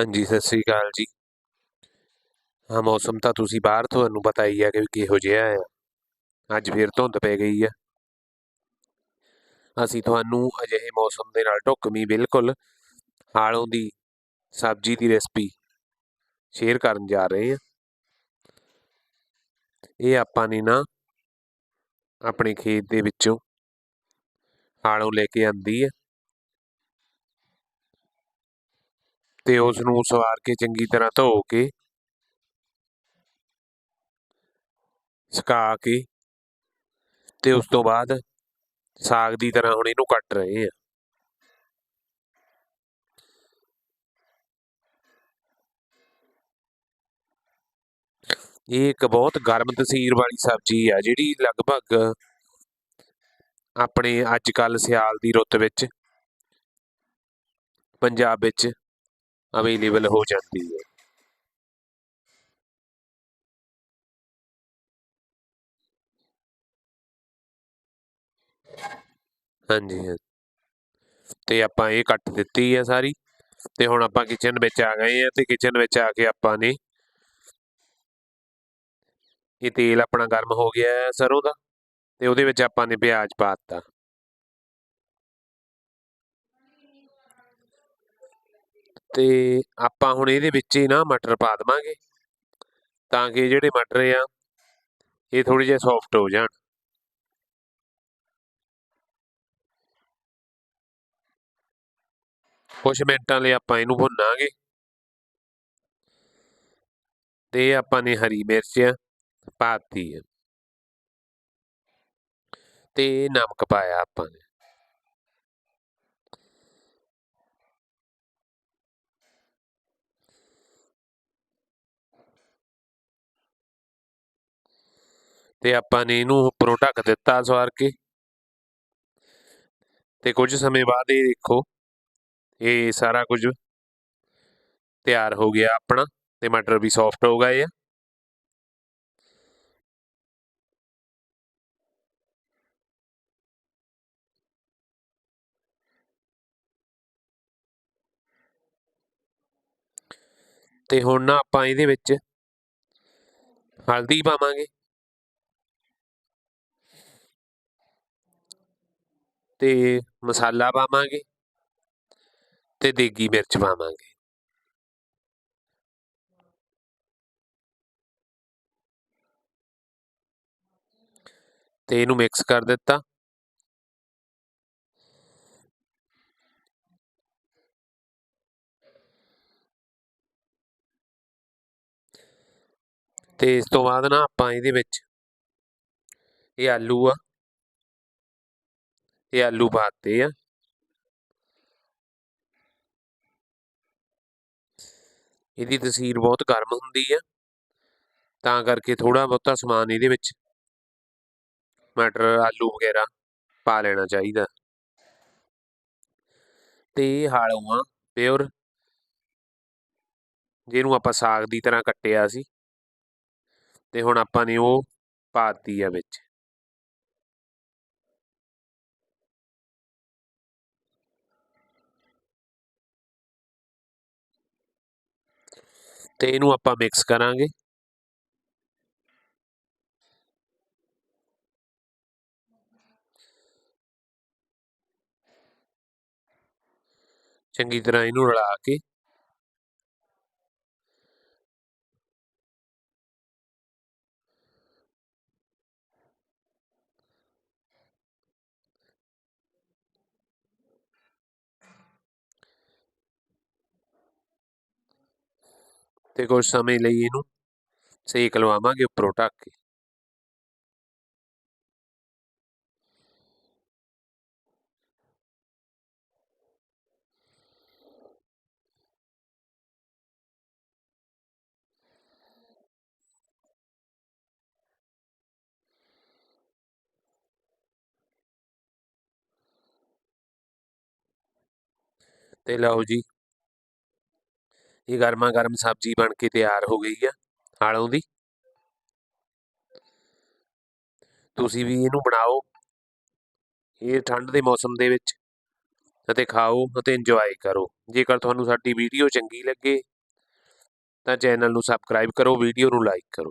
ਹਾਂਜੀ, ਸਤਿ ਸ੍ਰੀ ਅਕਾਲ ਜੀ। ਹਾਂ ਮੌਸਮ ਤਾਂ ਤੁਸੀਂ ਬਾਹਰ ਤੁਹਾਨੂੰ ਪਤਾ ਹੀ ਹੈ ਕਿ ਕਿਹੋ ਜਿਹਾ ਆ। ਅੱਜ ਫਿਰ ਧੁੰਦ ਪੈ ਗਈ ਆ। ਅਸੀਂ ਤੁਹਾਨੂੰ ਅਜਿਹੇ ਮੌਸਮ ਦੇ ਨਾਲ ਢੁਕਵੀਂ ਬਿਲਕੁਲ ਹਾਲੋਂ ਦੀ ਸਬਜ਼ੀ ਦੀ ਰੈਸਪੀ ਸ਼ੇਅਰ ਕਰਨ ਜਾ ਰਹੇ ਹਾਂ। ਇਹ ਆਪਾਂ ਨੇ ਨਾ ਆਪਣੇ ਖੇਤ ਦੇ ਵਿੱਚੋਂ ਹਾਲੋਂ ਲੈ ਕੇ ਆਂਦੀ ਹੈ ਤੇ ਉਸ ਨੂੰ ਸਵਾਰ ਕੇ ਚੰਗੀ ਤਰ੍ਹਾਂ ਧੋ ਕੇ ਸੁਕਾ ਕੇ ਤੇ ਉਸ ਤੋਂ ਬਾਅਦ ਸਾਗ ਦੀ ਤਰ੍ਹਾਂ ਹੁਣ ਇਹਨੂੰ ਕੱਟ ਰਹੇ ਆ। ਇਹ ਇੱਕ ਬਹੁਤ ਗਰਮ ਤਸੀਰ ਵਾਲੀ ਸਬਜ਼ੀ ਆ ਜਿਹੜੀ ਲਗਭਗ ਆਪਣੇ ਅੱਜ ਕੱਲ ਸਿਆਲ ਦੀ ਰੁੱਤ ਵਿੱਚ, ਪੰਜਾਬ ਵਿੱਚ ਅਵੇਲੇਬਲ ਹੋ ਜਾਂਦੀ ਹੈ। ਹਾਂਜੀ ਹਾਂ ਤੇ ਆਪਾਂ ਇਹ ਕੱਟ ਦਿੱਤੀ ਹੈ ਸਾਰੀ। ਤੇ ਹੁਣ ਆਪਾਂ ਕਿਚਨ ਵਿੱਚ ਆ ਗਏ ਆ ਤੇ ਕਿਚਨ ਵਿੱਚ ਆ ਕੇ ਆਪਾਂ ਨੇ ਇਹ ਤੇਲ ਆਪਣਾ ਗਰਮ ਹੋ ਗਿਆ ਹੈ ਸਰੋਂ ਦਾ ਤੇ ਉਹਦੇ ਵਿੱਚ ਆਪਾਂ ਨੇ ਪਿਆਜ਼ ਪਾ ਦਿੱਤਾ। ਤੇ ਆਪਾਂ ਹੁਣ ਇਹਦੇ ਵਿੱਚ ਹੀ ਨਾ ਮਟਰ ਪਾ ਦਵਾਂਗੇ। ਤਾਂ ਕਿ ਜਿਹੜੇ ਮਟਰ ਆ, ਇਹ ਥੋੜੇ ਜਿਹਾ ਸੌਫਟ ਹੋ ਜਾਣ। ਕੁਝ ਮਿੰਟਾਂ ਲਈ ਆਪਾਂ ਇਹਨੂੰ ਭੁੰਨਾਂਗੇ। ਤੇ ਆਪਾਂ ਨੇ ਹਰੀ ਮਿਰਚ ਪਾਤੀ ਹੈ ਤੇ ਨਮਕ ਪਾਇਆ ਆਪਾਂ ਨੇ। ਤੇ ਆਪਾਂ ਨੇ ਇਹਨੂੰ ਉੱਪਰੋਂ ਢੱਕ ਦਿੱਤਾ ਸਵਾਰ ਕੇ। ਤੇ ਕੁਝ ਸਮੇਂ ਬਾਅਦ ਇਹ ਦੇਖੋ, ਇਹ ਸਾਰਾ ਕੁਝ ਤਿਆਰ ਹੋ ਗਿਆ ਆਪਣਾ ਤੇ ਮਟਰ ਵੀ ਸੌਫਟ ਹੋ ਗਏ ਆ। ਤੇ ਹੁਣ ਨਾ ਆਪਾਂ ਇਹਦੇ ਵਿੱਚ ਹਲਦੀ ਪਾਵਾਂਗੇ। ਤੇ ਮਸਾਲਾ ਪਾਵਾਂਗੇ ਤੇ ਦੇਗੀ ਮਿਰਚ ਪਾਵਾਂਗੇ। ਤੇ ਇਹਨੂੰ ਮਿਕਸ ਕਰ ਦਿੱਤਾ। ਤੇ ਇਸ ਤੋਂ ਬਾਅਦ ਨਾ ਆਪਾਂ ਇਹਦੇ ਵਿੱਚ ਇਹ ਆਲੂ ਆ। ਇਹ ਆਲੂ ਪਾਤੇ ਆ ਇਹਦੀ ਤਸੀਰ ਬਹੁਤ ਗਰਮ ਹੁੰਦੀ ਆ। ਤਾਂ ਕਰਕੇ ਥੋੜਾ ਬਹੁਤਾ ਸਮਾਨ ਇਹਦੇ ਵਿੱਚ ਮਟਰ, ਆਲੂ ਵਗੈਰਾ ਪਾ ਲੈਣਾ ਚਾਹੀਦਾ। ਤੇ ਇਹ ਹਾਲੂਆ ਪਿਓਰ। ਜਿਹਨੂੰ ਆਪਾਂ ਸਾਗ ਦੀ ਤਰ੍ਹਾਂ ਕੱਟਿਆ ਸੀ। ਤੇ ਹੁਣ ਆਪਾਂ ਨੇ ਉਹ ਪਾਤੀ ਆ ਵਿੱਚ। ਤੇ ਇਹਨੂੰ ਆਪਾਂ ਮਿਕਸ ਕਰਾਂਗੇ। ਚੰਗੀ ਤਰ੍ਹਾਂ ਇਹਨੂੰ ਰਲਾ ਕੇ। ਤੇ ਕੁਝ ਸਮੇਂ ਲਈ ਇਹਨੂੰ ਸੇਕ ਲਵਾਵਾਂਗੇ ਉੱਪਰੋਂ ਢੱਕ ਕੇ। ਤੇ ਲਓ ਜੀ। ਇਹ ਗਰਮਾ ਗਰਮ ਸਬਜ਼ੀ ਬਣ ਕੇ ਤਿਆਰ ਹੋ ਗਈ ਆ ਆਲੋਂ ਦੀ। ਤੁਸੀਂ ਵੀ ਇਹਨੂੰ ਬਣਾਓ। ਇਹ ਠੰਡ ਦੇ ਮੌਸਮ ਦੇ ਵਿੱਚ ਅਤੇ ਖਾਓ ਅਤੇ ਇੰਜੋਏ ਕਰੋ। ਜੇਕਰ ਤੁਹਾਨੂੰ ਸਾਡੀ ਵੀਡੀਓ ਚੰਗੀ ਲੱਗੇ ਤਾਂ ਚੈਨਲ ਨੂੰ ਸਬਸਕ੍ਰਾਈਬ ਕਰੋ, ਵੀਡੀਓ ਨੂੰ ਲਾਈਕ ਕਰੋ।